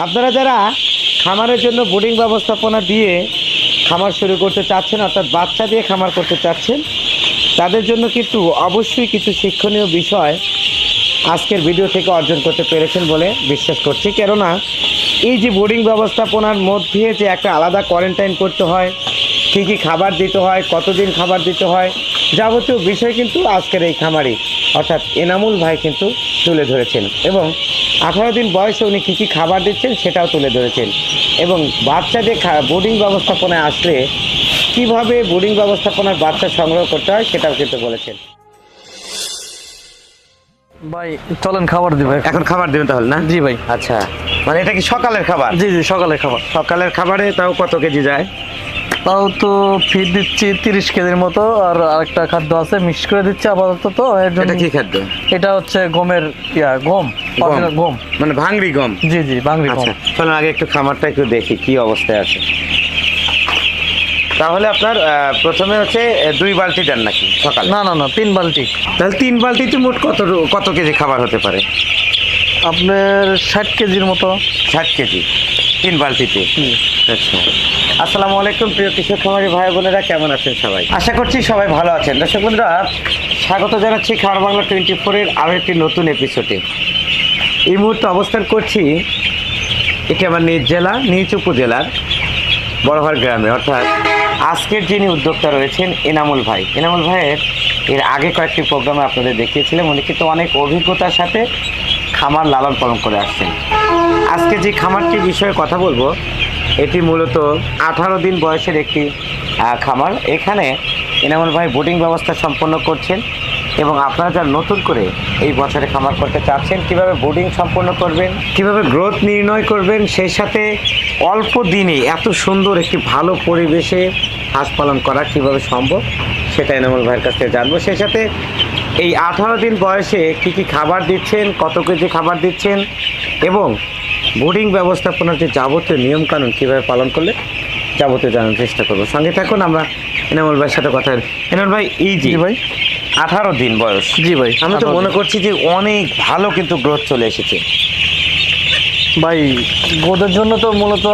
আপনারা যারা খামারের জন্য বোর্ডিং ব্যবস্থাপনা দিয়ে খামার শুরু করতে চাচ্ছেন, অর্থাৎ বাচ্চা দিয়ে খামার করতে চাচ্ছেন, তাদের জন্য কিন্তু অবশ্যই কিছু শিক্ষণীয় বিষয় আজকের ভিডিও থেকে অর্জন করতে পেরেছেন বলে বিশ্বাস করছি। কেননা, এই যে বোর্ডিং ব্যবস্থাপনার মধ্যে যে একটা আলাদা কোয়ারেন্টাইন করতে হয়, কী কী খাবার দিতে হয়, কতদিন খাবার দিতে হয়, যাবতীয় বিষয় কিন্তু আজকের এই খামারি, অর্থাৎ এনামুল ভাই কিন্তু তুলে ধরেছেন। এবং আঠারো দিন বয়সে উনি কী কী খাবার দিচ্ছেন সেটাও তুলে ধরেছেন। এবং বাচ্চাদের বোর্ডিং ব্যবস্থাপনায় আসলে কীভাবে বোর্ডিং ব্যবস্থাপনার বাচ্চা সংগ্রহ করতে হয় সেটাও কিন্তু বলেছেন। ভাই চলেন খাবার দিবে এখন খাবার দেবেন তাহলে না? জি ভাই। আচ্ছা। মানে এটা কি সকালের খাবার? জি জি সকালে খাবার। সকালের খাবারে তাও কত কেজি যায়? তাও তো ফিড দিচ্ছি তিরিশ কেজির মতো আর আরেকটা খাদ্য আছে মিক্স করে দিচ্ছি আপাতত তো এর জন্য এটা কি খাদ্য? এটা হচ্ছে গমের ইয়া গম গম। মানে ভাঙড়ি গম? জি জি বাংলি গম। আচ্ছা চলুন আগে একটু খামারটা একটু দেখি কি অবস্থায় আছে। তাহলে আপনার প্রথমে হচ্ছে দুই বালতি দেন নাকি সকালে? না না না তিন বালতি। তাহলে তিন বালতিতে মোট কত কত কেজি খাবার হতে পারে? আপনার ষাট কেজির মতো। ষাট কেজি তিন বালতিতে? আচ্ছা। আসসালামু আলাইকুম, প্রিয় কৃষক খামারি ভাই বোনেরা, কেমন আছেন সবাই? আশা করছি সবাই ভালো আছেন। দর্শক বন্ধুরা, স্বাগত জানাচ্ছি খাবার বাংলা টোয়েন্টি ফোরের আরও একটি নতুন এপিসোডে এই মুহূর্তে অবস্থান করছি এটি আমার নিজ জেলা, নিজ উপজেলার বড়ভার গ্রামে। অর্থাৎ আজকের যিনি উদ্যোক্তা রয়েছেন এনামুল ভাই। এনামুল ভাইয়ের এর আগে কয়েকটি প্রোগ্রামে আপনাদের দেখিয়েছিলাম, উনি কিন্তু অনেক অভিজ্ঞতার সাথে খামার লালন পালন করে আসছেন। আজকে যে খামারটির বিষয়ে কথা বলব এটি মূলত আঠারো দিন বয়সের একটি খামার। এখানে এনামুল ভাই বোটিং ব্যবস্থা সম্পন্ন করছেন এবং আপনারা যারা নতুন করে এই বছরে খামার করতে চাচ্ছেন, কীভাবে বোর্ডিং সম্পন্ন করবেন, কীভাবে গ্রোথ নির্ণয় করবেন, সেই সাথে অল্প দিনে এত সুন্দর একটি ভালো পরিবেশে হাঁস পালন করা কীভাবে সম্ভব, সেটা এনামুল ভাইয়ের কাছ থেকে জানব। সেই সাথে এই আঠারো দিন বয়সে কি কি খাবার দিচ্ছেন, কত কেজি খাবার দিচ্ছেন এবং বোর্ডিং ব্যবস্থাপনার যে যাবতীয় নিয়মকানুন কীভাবে পালন করলে যাবতীয় জানার চেষ্টা করব। সঙ্গে থাকুন আমরা এনামুল ভাইয়ের সাথে কথা। এনামুল ভাই এই যে জি ভাই। আঠারো দিন বয়স। জি ভাই আমি তো মনে করছি যে অনেক ভালো কিন্তু গ্রোথ চলে এসেছে। ভাই গোদের জন্য তো মূলত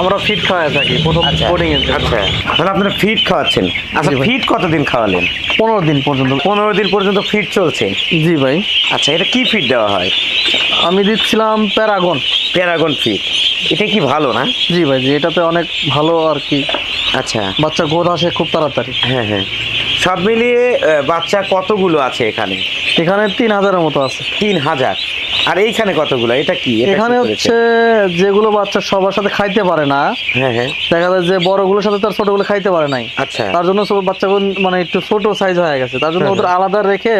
আমরা ফিট খাওয়া থাকি প্রথম বোর্ডিং এর আচ্ছা। তাহলে আপনারা ফিড খাওয়াচ্ছেন? আচ্ছা ফিট কতদিন খাওয়ালেন? পনেরো দিন পর্যন্ত। পনেরো দিন পর্যন্ত ফিট চলছে। জি ভাই। আচ্ছা এটা কি ফিড দেওয়া হয়? আমি দিচ্ছিলাম প্যারাগন। Paragon fit. এটা কি ভালো না? জি ভাই জি এটাতে অনেক ভালো আর কি। আচ্ছা। বাচ্চা গোদ আসে খুব তাড়াতাড়ি। হ্যাঁ হ্যাঁ। সব মিলিয়ে বাচ্চা কতগুলো আছে এখানে? এখানে তিন হাজারের মতো আছে। তিন হাজার। আর এইখানে কতগুলো? এটা কি? এখানে হচ্ছে যেগুলো বাচ্চা সবার সাথে খাইতে পারে না হ্যাঁ হ্যাঁ। দেখা যায় যে বড়গুলোর সাথে তার ছোটগুলো খাইতে পারে নাই। আচ্ছা। তার জন্য সব বাচ্চাগুলো মানে একটু ছোট সাইজ হয়ে গেছে। তার জন্য হ্যাঁ, ওদের আলাদা রেখে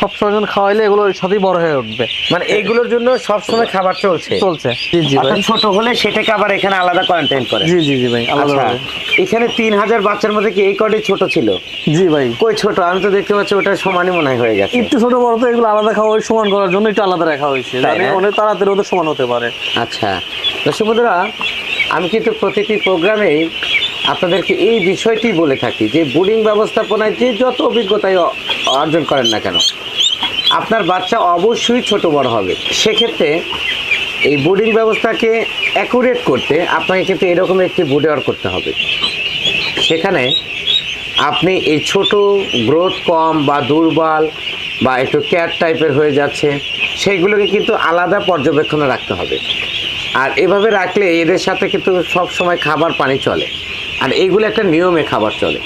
সব সময় যখন খাওয়াইলে এগুলো সাথেই বড় হয়ে উঠবে। মানে এইগুলোর জন্য সবসময় খাবার চলছে? চলছে। জি জি ভাই। ছোট হলে সেটাকে আবার এখানে আলাদা কোয়ারেন্টাইন করে। জি জি জি ভাই আলাদা আচ্ছা। এখানে তিন হাজার বাচ্চার মধ্যে কি এই কটি ছোট ছিল? জি ভাই। কই ছোট? আমি তো দেখতে পাচ্ছি ওটা সমানই মনে হয় গেছে। একটু ছোট বড় তো এগুলো আলাদা খাওয়া সমান করার জন্য একটু আলাদা রাখা হয়েছে? অনেক তাড়াতাড়ি ওদের সমান হতে পারে। আচ্ছা। দর্শক বন্ধুরা আমি কিন্তু প্রতিটি প্রোগ্রামে আপনাদেরকে এই বিষয়টি বলে থাকি যে বোর্ডিং ব্যবস্থাপনায় যে যত অভিজ্ঞতাই অ- অর্জন করেন না কেন আপনার বাচ্চা অবশ্যই ছোট বড় হবে। সেক্ষেত্রে এই বোর্ডিং ব্যবস্থাকে অ্যাকুরেট করতে আপনাকে কিন্তু এরকম একটি বোর্ডার করতে হবে। সেখানে আপনি এই ছোট গ্রোথ কম বা দুর্বল বা একটু ক্যাট টাইপের হয়ে যাচ্ছে, সেইগুলোকে কিন্তু আলাদা পর্যবেক্ষণে রাখতে হবে। আর এভাবে রাখলে এদের সাথে কিন্তু সব সময় খাবার পানি চলে। আর এইগুলো একটা নিয়মে খাবার চলে।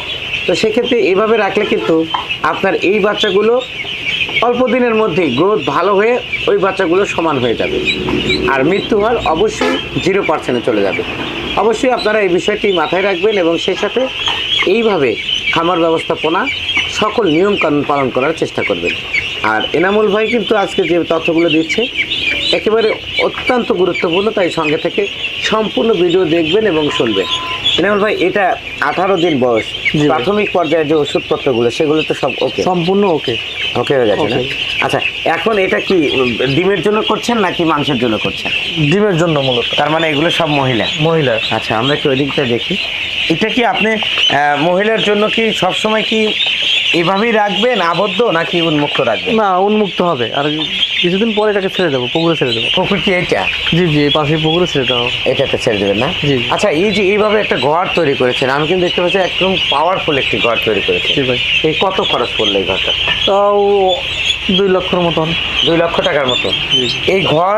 তো সেক্ষেত্রে এভাবে রাখলে কিন্তু আপনার এই বাচ্চাগুলো অল্প দিনের মধ্যেই গ্রোথ ভালো হয়ে ওই বাচ্চাগুলো সমান হয়ে যাবে। আর মৃত্যু হার অবশ্যই জিরো পার্সেন্টে চলে যাবে। অবশ্যই আপনারা এই বিষয়টি মাথায় রাখবেন এবং সেই সাথে এইভাবে খামার ব্যবস্থাপনা সকল নিয়ম কানুন পালন করার চেষ্টা করবেন। আর এনামুল ভাই কিন্তু আজকে যে তথ্যগুলো দিচ্ছে একেবারে অত্যন্ত গুরুত্বপূর্ণ তাই সঙ্গে থেকে সম্পূর্ণ ভিডিও দেখবেন এবং শুনবেন। এনামুল ভাই এটা আঠারো দিন বয়স। প্রাথমিক পর্যায়ে যে ওষুধপত্রগুলো সেগুলো তো সব ওকে সম্পূর্ণ ওকে ওকে হয়ে গেছে না? আচ্ছা এখন এটা কি ডিমের জন্য করছেন নাকি মাংসের জন্য করছেন? ডিমের জন্য মূলত। তার মানে এগুলো সব মহিলা? মহিলা। আচ্ছা আমরা একটু ওই দিকটা দেখি। এটা কি আপনি মহিলার জন্য কি সবসময় কি এভাবেই রাখবেন আবদ্ধ নাকি উন্মুক্ত রাখবেন? না উন্মুক্ত হবে। আর কিছুদিন পরে এটাকে ছেড়ে দেবো পুকুরে ছেড়ে দেবো। পুকুর কি এটা? জি জি পাশে পুকুরে ছেড়ে দেবো এটাতে ছেড়ে দেবেন না? জি। আচ্ছা এই যে এইভাবে একটা ঘর তৈরি করেছেন আমি কিন্তু দেখতে পাচ্ছি একদম পাওয়ারফুল একটি ঘর তৈরি করেছেন। জি ভাই। এই কত খরচ পড়ল এই ঘরটা? তাও দুই লক্ষর মতন। দুই লক্ষ টাকার মতো? এই ঘর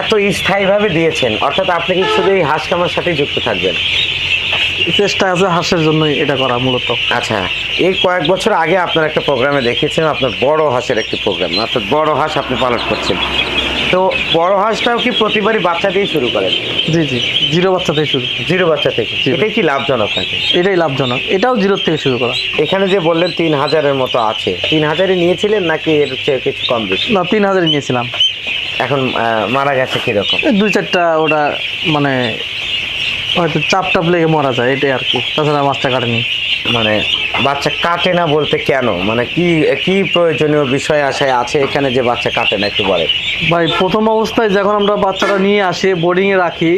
এত স্থায়ীভাবে দিয়েছেন অর্থাৎ আপনি কি শুধু এই হাঁস কামার সাথেই যুক্ত থাকবেন? চেষ্টা আছে হাঁসের জন্যই এটা করা মূলত। আচ্ছা এই কয়েক বছর আগে আপনার একটা প্রোগ্রামে দেখিয়েছিলাম আপনার বড় হাঁসের একটি প্রোগ্রাম অর্থাৎ বড় হাঁস আপনি পালন করছেন। তো বড় হাঁসটাও কি প্রতিবারই বাচ্চা দিয়ে শুরু করেন? জি জি জিরো বাচ্চা থেকে শুরু। জিরো বাচ্চা থেকে। এটাই কি লাভজনক নাকি? এটাই লাভজনক। এটাও জিরোর থেকে শুরু করা। এখানে যে বললেন তিন হাজারের মতো আছে তিন হাজারই নিয়েছিলেন নাকি এর চেয়ে কিছু কম বেশি? না তিন হাজারই নিয়েছিলাম। এখন মারা গেছে কীরকম? দুই চারটা ওটা মানে হয়তো চাপ টাপ লেগে মারা যায় এটাই আর কি। তাছাড়া মাছটা কাটেনি। মানে বাচ্চা কাটে না বলতে কেন? মানে কি কি প্রয়োজনীয় বিষয় আশায় আছে এখানে যে বাচ্চা কাটে না একটু বলে ভাই প্রথম অবস্থায় যখন আমরা বাচ্চাটা নিয়ে আসি বোর্ডিংয়ে রাখি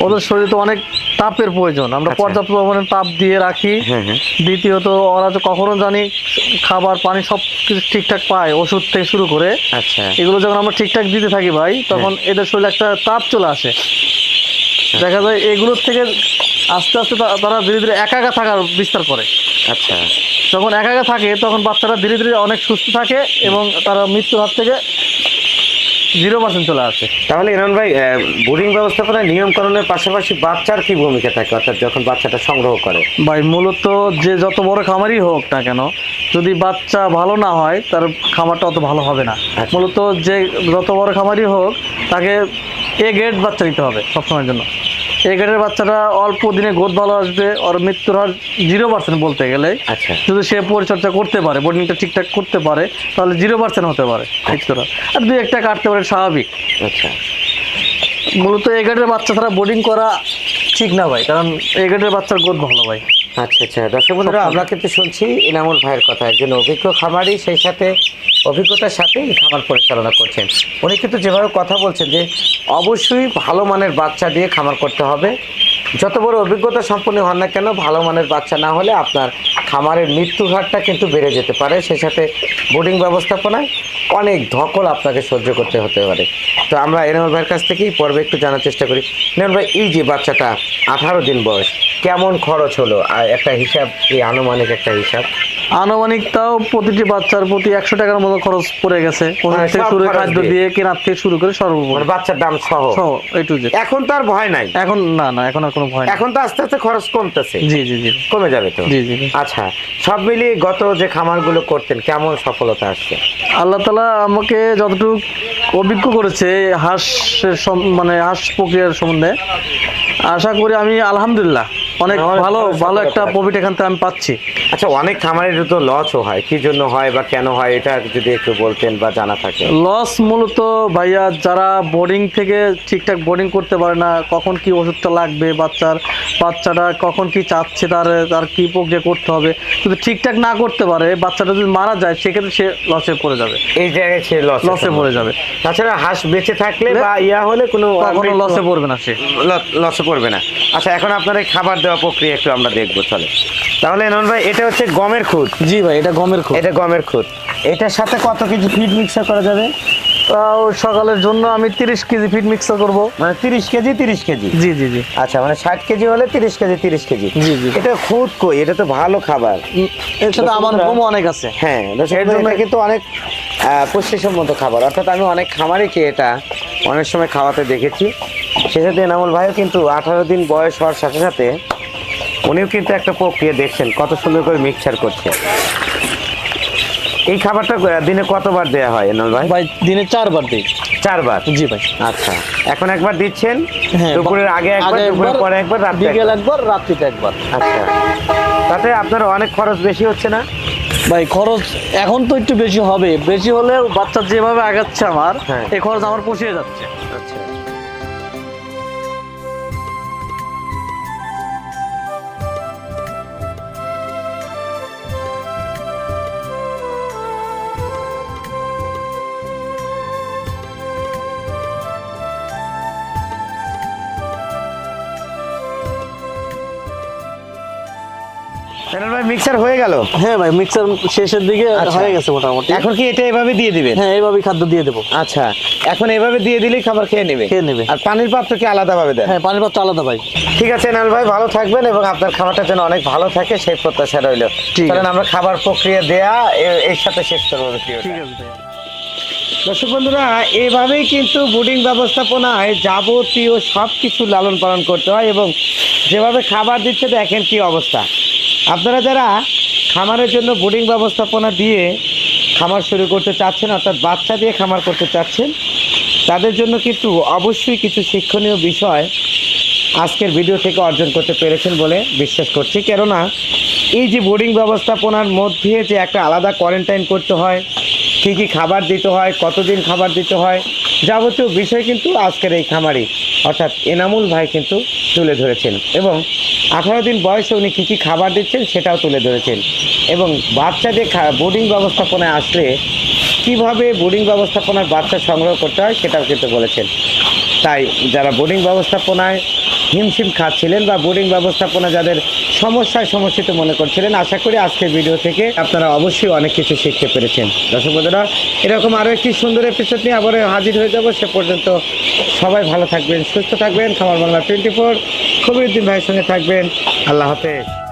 ওদের শরীরে তো অনেক তাপের প্রয়োজন। আমরা আচ্ছা। পর্যাপ্ত পরিমাণে তাপ দিয়ে রাখি। হ্যাঁ হ্যাঁ। দ্বিতীয়ত ওরা তো কখনো জানি খাবার পানি সব কিছু ঠিকঠাক পায় ওষুধ থেকে শুরু করে। আচ্ছা। এগুলো যখন আমরা ঠিকঠাক দিতে থাকি ভাই তখন এদের শরীরে একটা তাপ চলে আসে। দেখা যায় এগুলোর থেকে আস্তে আস্তে তারা ধীরে ধীরে একা একা থাকার বিস্তার করে। আচ্ছা। যখন একা একা থাকে তখন বাচ্চারা ধীরে ধীরে অনেক সুস্থ থাকে এবং তারা মৃত্যুর হাত থেকে জিরো পার্সেন্ট চলে আসে। তাহলে ইরন ভাই বোর্ডিং ব্যবস্থাপনায় নিয়মকরণের পাশাপাশি বাচ্চার কি ভূমিকা থাকে? অর্থাৎ যখন বাচ্চাটা সংগ্রহ করে। ভাই মূলত যে যত বড় খামারই হোক না কেন যদি বাচ্চা ভালো না হয় তার খামারটা অত ভালো হবে না। আচ্ছা। মূলত যে যত বড় খামারই হোক তাকে এ গ্রেড বাচ্চা দিতে হবে সবসময়ের জন্য। এ গ্রেডের বাচ্চাটা অল্প দিনে গ্রোথ ভালো আসবে ওর মৃত্যুর হার জিরো পার্সেন্ট বলতে গেলে। আচ্ছা। যদি সে পরিচর্যা করতে পারে বোর্ডিংটা ঠিকঠাক করতে পারে তাহলে জিরো পার্সেন্ট হতে পারে মৃত্যুর হার। আর দুই একটা কাটতে পারে স্বাভাবিক। আচ্ছা। মূলত এ গ্রেডের বাচ্চা ছাড়া বোর্ডিং করা ঠিক না ভাই কারণ এ গ্রেডের বাচ্চার গ্রোথ ভালো ভাই। আচ্ছা আচ্ছা। দর্শক বন্ধুরা আমরা কিন্তু শুনছি ইনামুল ভাইয়ের কথা। একজন অভিজ্ঞ খামারি সেই সাথে অভিজ্ঞতার সাথে এই খামার পরিচালনা করছেন। উনি কিন্তু যেভাবে কথা বলছেন যে, অবশ্যই ভালো মানের বাচ্চা দিয়ে খামার করতে হবে। যত বড় অভিজ্ঞতা সম্পন্ন হন না কেন, ভালো মানের বাচ্চা না হলে আপনার খামারের মৃত্যুর হারটা কিন্তু বেড়ে যেতে পারে। সেই সাথে বোর্ডিং ব্যবস্থাপনায় অনেক ধকল আপনাকে সহ্য করতে হতে পারে। তো আমরা এনামুল ভাইয়ের কাছ থেকেই পর্বে একটু জানার চেষ্টা করি। এনামুল ভাই, এই যে বাচ্চাটা, আঠারো দিন বয়স, কেমন খরচ হলো? আর একটা হিসাব, এই আনুমানিক একটা হিসাব। আনুমানিক তাও প্রতিটি বাচ্চার প্রতি একশো টাকার মতো খরচ পড়ে গেছে। মানে শুরু খাদ্য দিয়ে? কেনার থেকে শুরু করে সর্বোপরি মানে বাচ্চার দাম সহ। সহ এখন তো আর ভয় নাই। এখন না না এখন আর কোনো ভয় এখন তো আস্তে আস্তে খরচ কমতেছে। জি জি জি। কমে যাবে তো? জি জি জি। আচ্ছা সব মিলিয়ে গত যে খামারগুলো করতেন কেমন সফলতা আসছে? আল্লাহ তালা আমাকে যতটুকু অভিজ্ঞ করেছে হাঁসের মানে হাঁস প্রক্রিয়ার সম্বন্ধে আশা করি আমি আলহামদুলিল্লাহ অনেক ভালো ভালো একটা প্রফিট এখান থেকে আমি পাচ্ছি। আচ্ছা অনেক খামারের তো লসও হয়। কি জন্য হয় বা কেন হয় এটা যদি একটু বলতেন বা জানা থাকে। লস মূলত ভাইয়া যারা বোর্ডিং থেকে ঠিকঠাক বোর্ডিং করতে পারে না কখন কি ওষুধটা লাগবে বাচ্চার বাচ্চাটা কখন কি চাচ্ছে তার তার কি প্রক্রিয়া করতে হবে। যদি ঠিকঠাক না করতে পারে বাচ্চাটা যদি মারা যায় সেক্ষেত্রে সে লসে পড়ে যাবে। এই জায়গায় সে লস লসে পড়ে যাবে। তাছাড়া হাঁস বেঁচে থাকলে বা ইয়া হলে কোনো লসে পড়বে না সে। লসে পড়বে না। আচ্ছা এখন আপনার এই খাবার দেওয়া প্রক্রিয়া একটু আমরা দেখব চলে। তাহলে নন ভাই এটা হচ্ছে গমের খুদ জি ভাই এটা গমের খোঁজ এটা গমের খুদ এটার সাথে কত কেজি ফিড মিক্সার করা যাবে? তাও সকালের জন্য আমি তিরিশ কেজি ফিড মিক্সার করব। মানে তিরিশ কেজি তিরিশ কেজি? জি জি জি। আচ্ছা মানে ষাট কেজি হলে তিরিশ কেজি তিরিশ কেজি। জি, জি। এটা খুদ কই? এটা তো ভালো খাবার। সাথে আমার ঘুমও অনেক আছে। হ্যাঁ এর জন্য- কিন্তু অনেক পুষ্টিসম্মত খাবার। অর্থাৎ আমি অনেক খামারিকে এটা অনেক সময় খাওয়াতে দেখেছি। সে সাথে এনামুল ভাইও কিন্তু আঠারো দিন বয়স হওয়ার সাথে সাথে উনিও কিন্তু একটা প্রক্রিয়া দেখছেন কত সুন্দর করে মিক্সচার করছে। এই খাবারটা দিনে কতবার দেওয়া হয় এনামুল ভাই? ভাই দিনে চারবার দিই। চারবার? জি ভাই। আচ্ছা। এখন একবার দিচ্ছেন? হ্যাঁ, দুপুরের আগে একবার দুপুরের পরে একবার রাত্রে বিকেল একবার। রাত্রিতে একবার। আচ্ছা। তাতে আপনার অনেক খরচ বেশি হচ্ছে না? ভাই খরচ এখন তো একটু বেশি হবে। বেশি হলেও বাচ্চা যেভাবে আগাচ্ছে আমার হ্যাঁ। এই খরচ আমার পুষিয়ে যাচ্ছে। জানাল ভাই মিক্সার হয়ে গেল? হ্যাঁ ভাই মিক্সার শেষের দিকে আচ্ছা। হয়ে গেছে মোটামুটি। এখন কি এটা এভাবে দিয়ে দিবেন? হ্যাঁ এইভাবেই খাদ্য দিয়ে দেবো। আচ্ছা এখন এভাবে দিয়ে দিলেই খাবার খেয়ে নেবে? খেয়ে নেবে। আর পানির পাত্র কি দেন? হ্যাঁ পানির পাত্র আলাদা ভাই। ঠিক আছে নাল ভাই ভালো থাকবেন এবং আপনার খাবারটা যেন অনেক ভালো থাকে সেই প্রত্যাশা রইল। কারণ আমরা খাবার প্রক্রিয়া দেয়া এর সাথে শেষ করব ঠিক আছে দর্শক বন্ধুরা এভাবেই কিন্তু বোর্ডিং ব্যবস্থাপনায় যাবতীয় সব কিছু লালন পালন করতে হয় এবং যেভাবে খাবার দিচ্ছে দেখেন কি অবস্থা। আপনারা যারা খামারের জন্য বোর্ডিং ব্যবস্থাপনা দিয়ে খামার শুরু করতে চাচ্ছেন, অর্থাৎ বাচ্চা দিয়ে খামার করতে চাচ্ছেন, তাদের জন্য কিন্তু অবশ্যই কিছু শিক্ষণীয় বিষয় আজকের ভিডিও থেকে অর্জন করতে পেরেছেন বলে বিশ্বাস করছি। কেননা, এই যে বোর্ডিং ব্যবস্থাপনার মধ্যে যে একটা আলাদা কোয়ারেন্টাইন করতে হয়, কী কী খাবার দিতে হয়, কতদিন খাবার দিতে হয়, যাবতীয় বিষয় কিন্তু আজকের এই খামারি, অর্থাৎ এনামুল ভাই কিন্তু তুলে ধরেছেন। এবং আঠারো দিন বয়সে উনি কী কী খাবার দিচ্ছেন সেটাও তুলে ধরেছেন। এবং বাচ্চাদের বোর্ডিং ব্যবস্থাপনায় আসলে কীভাবে বোর্ডিং ব্যবস্থাপনার বাচ্চা সংগ্রহ করতে হয় সেটাও কিন্তু বলেছেন। তাই যারা বোর্ডিং ব্যবস্থাপনায় হিমশিম খাচ্ছিলেন বা বোর্ডিং ব্যবস্থাপনা যাদের সমস্যায় সমস্যিত মনে করছিলেন, আশা করি আজকের ভিডিও থেকে আপনারা অবশ্যই অনেক কিছু শিখতে পেরেছেন। দর্শক বন্ধুরা, এরকম আরও একটি সুন্দর এপিসোড নিয়ে আবার হাজির হয়ে যাব। সে পর্যন্ত সবাই ভালো থাকবেন, সুস্থ থাকবেন। খামার বাংলা টোয়েন্টি ফোর খবরুদ্দিন ভাইয়ের সঙ্গে থাকবেন। আল্লাহ হাফেজ।